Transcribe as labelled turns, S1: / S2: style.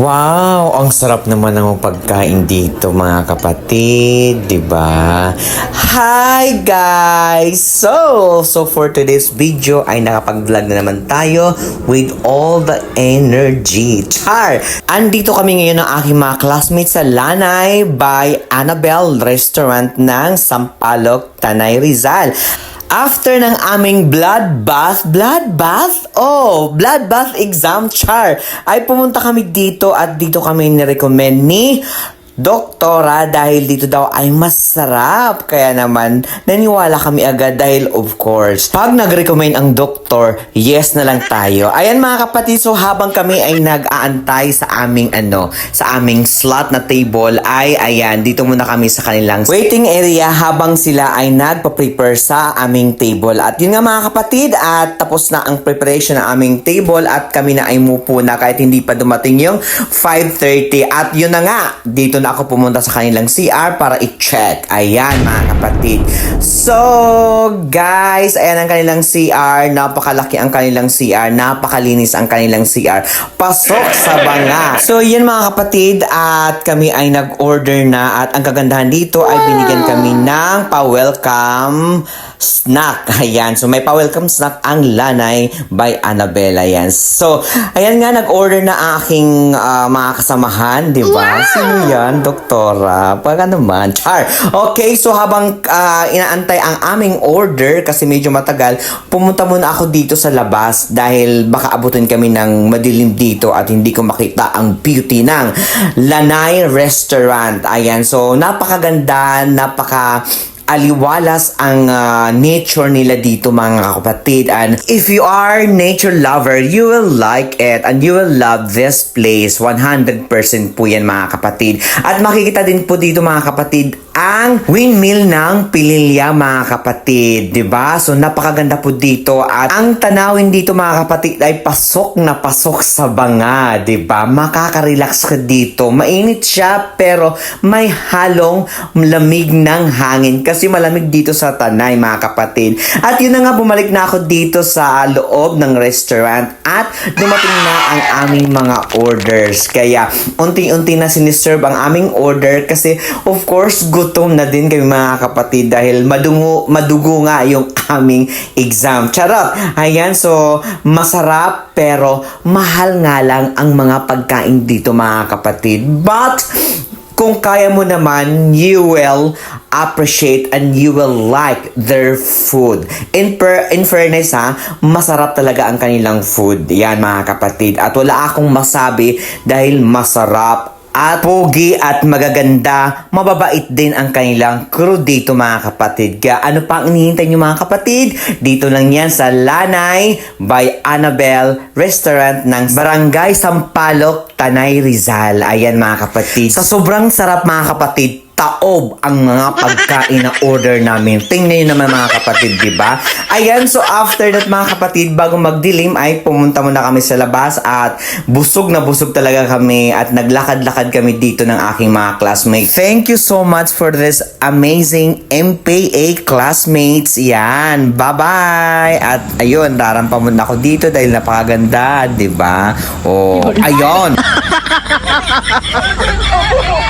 S1: Wow, ang sarap naman ng pagkain dito mga kapatid, 'di ba? Hi guys. So, so for today's video ay nakapag-vlog na naman tayo with all the energy. Char. Andito kami ngayon ng aking mga classmates sa Lanay by Annabelle Restaurant ng Sampaloc, Tanay Rizal. After ng aming blood bath, blood bath? Oh, blood bath exam char. Ay pumunta kami dito at dito kami nirecommend ni doktora dahil dito daw ay masarap. Kaya naman, naniwala kami agad dahil of course, pag nag-recommend ang doktor, yes na lang tayo. Ayan mga kapatid, so habang kami ay nag-aantay sa aming ano, sa aming slot na table ay ayan, dito muna kami sa kanilang waiting area habang sila ay nagpa-prepare sa aming table. At yun nga mga kapatid, at tapos na ang preparation ng aming table at kami na ay mupo na kahit hindi pa dumating yung 5.30. At yun na nga, dito na ako pumunta sa kanilang CR para i-check. Ayan mga kapatid. So, guys, ayan ang kanilang CR. Napakalaki ang kanilang CR. Napakalinis ang kanilang CR. Pasok sa banga. So, yan mga kapatid. At kami ay nag-order na. At ang kagandahan dito ay binigyan kami ng pa-welcome snack. Ayan. So, may pa-welcome snack ang Lanay by Annabella. Ayan. So, ayan nga, nag-order na aking ah, mga kasamahan. Di ba? Sino yan? Doktora. Pag naman. Char. Okay. So, habang ah, inaantay ang aming order kasi medyo matagal, pumunta muna ako dito sa labas dahil baka abutin kami ng madilim dito at hindi ko makita ang beauty ng Lanay Restaurant. Ayan. So, napakaganda, napaka aliwalas ang ah, nature nila dito mga kapatid. And if you are nature lover you will like it and you will love this place. 100% po yan mga kapatid. At makikita din po dito mga kapatid ang windmill ng Pililya mga kapatid 'di ba? So napakaganda po dito. At ang tanawin dito mga kapatid ay pasok na pasok sa banga 'di ba? Makaka-relax ka dito. Mainit siya pero may halong lamig ng hangin. Kasi malamig dito sa Tanay mga kapatid. At yun na nga bumalik na ako dito sa loob ng restaurant at dumating na ang aming mga orders. Kaya unti-unti na siniserve ang aming order kasi of course gutom na din kami mga kapatid dahil madungo, madugo nga yung aming exam. Charot! Ayan, so masarap pero mahal nga lang ang mga pagkain dito mga kapatid. But kung kaya mo naman, you will appreciate and you will like their food. In, per, in fairness ha, masarap talaga ang kanilang food. Yan mga kapatid. At wala akong masabi dahil masarap at pogi at magaganda, mababait din ang kanilang crew dito mga kapatid. Kaya ano pa ang inihintay nyo mga kapatid? Dito lang yan sa Lanay by Annabelle Restaurant ng Barangay Sampaloc, Tanay Rizal. Ayan mga kapatid. Sa sobrang sarap mga kapatid, taob ang mga pagkain na order namin. Tingnan nyo naman mga kapatid, di ba? Ayan, so after that mga kapatid, bago magdilim ay pumunta muna kami sa labas at busog na busog talaga kami at naglakad-lakad kami dito ng aking mga classmates. Thank you so much for this amazing MPA classmates. Yan, bye-bye! At ayun, darampa muna ako dito dahil napakaganda, di ba? Oh, ayun!